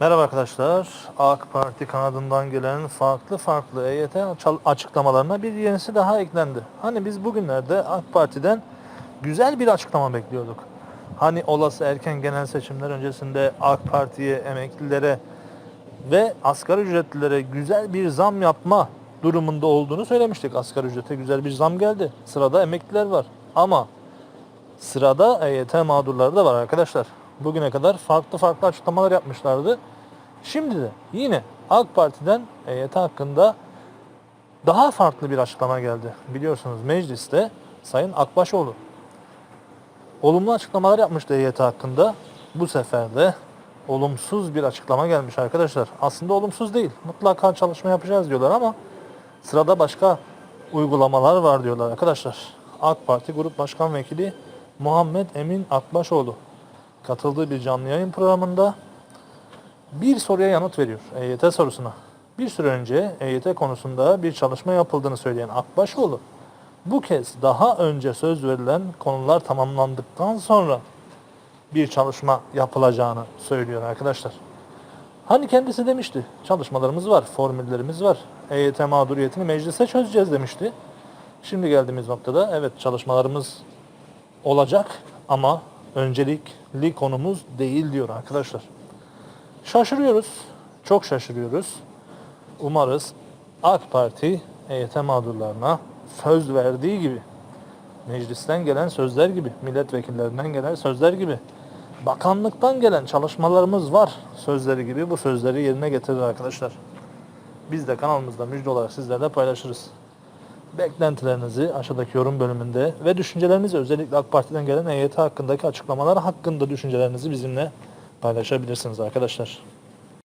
Merhaba arkadaşlar. AK Parti kanadından gelen farklı farklı EYT açıklamalarına bir yenisi daha eklendi. Hani biz bugünlerde AK Parti'den güzel bir açıklama bekliyorduk. Hani olası erken genel seçimler öncesinde AK Parti'ye, emeklilere ve asgari ücretlilere güzel bir zam yapma durumunda olduğunu söylemiştik. Asgari ücrete güzel bir zam geldi. Sırada emekliler var. Ama Sırada EYT mağdurları da var arkadaşlar. Bugüne kadar farklı farklı açıklamalar yapmışlardı. Şimdi de yine AK Parti'den EYT hakkında daha farklı bir açıklama geldi. Biliyorsunuz mecliste Sayın Akbaşoğlu olumlu açıklamalar yapmıştı EYT hakkında. Bu sefer de olumsuz bir açıklama gelmiş arkadaşlar. Aslında olumsuz değil. Mutlaka çalışma yapacağız diyorlar ama sırada başka uygulamalar var diyorlar arkadaşlar. AK Parti Grup Başkan Vekili Muhammed Emin Akbaşoğlu katıldığı bir canlı yayın programında bir soruya yanıt veriyor. EYT sorusuna. Bir süre önce EYT konusunda bir çalışma yapıldığını söyleyen Akbaşoğlu bu kez daha önce söz verilen konular tamamlandıktan sonra bir çalışma yapılacağını söylüyor arkadaşlar. Hani kendisi demişti, çalışmalarımız var, formüllerimiz var. EYT mağduriyetini meclise çözeceğiz demişti. Şimdi geldiğimiz noktada evet çalışmalarımız olacak ama öncelikli konumuz değil diyor arkadaşlar. Şaşırıyoruz, çok şaşırıyoruz. Umarız AK Parti EYT mağdurlarına söz verdiği gibi, meclisten gelen sözler gibi, milletvekillerinden gelen sözler gibi, bakanlıktan gelen çalışmalarımız var sözleri gibi bu sözleri yerine getirir arkadaşlar. Biz de kanalımızda müjde olarak sizlerle paylaşırız. Beklentilerinizi aşağıdaki yorum bölümünde ve düşüncelerinizi özellikle AK Parti'den gelen EYT hakkındaki açıklamalar hakkında düşüncelerinizi bizimle paylaşabilirsiniz arkadaşlar.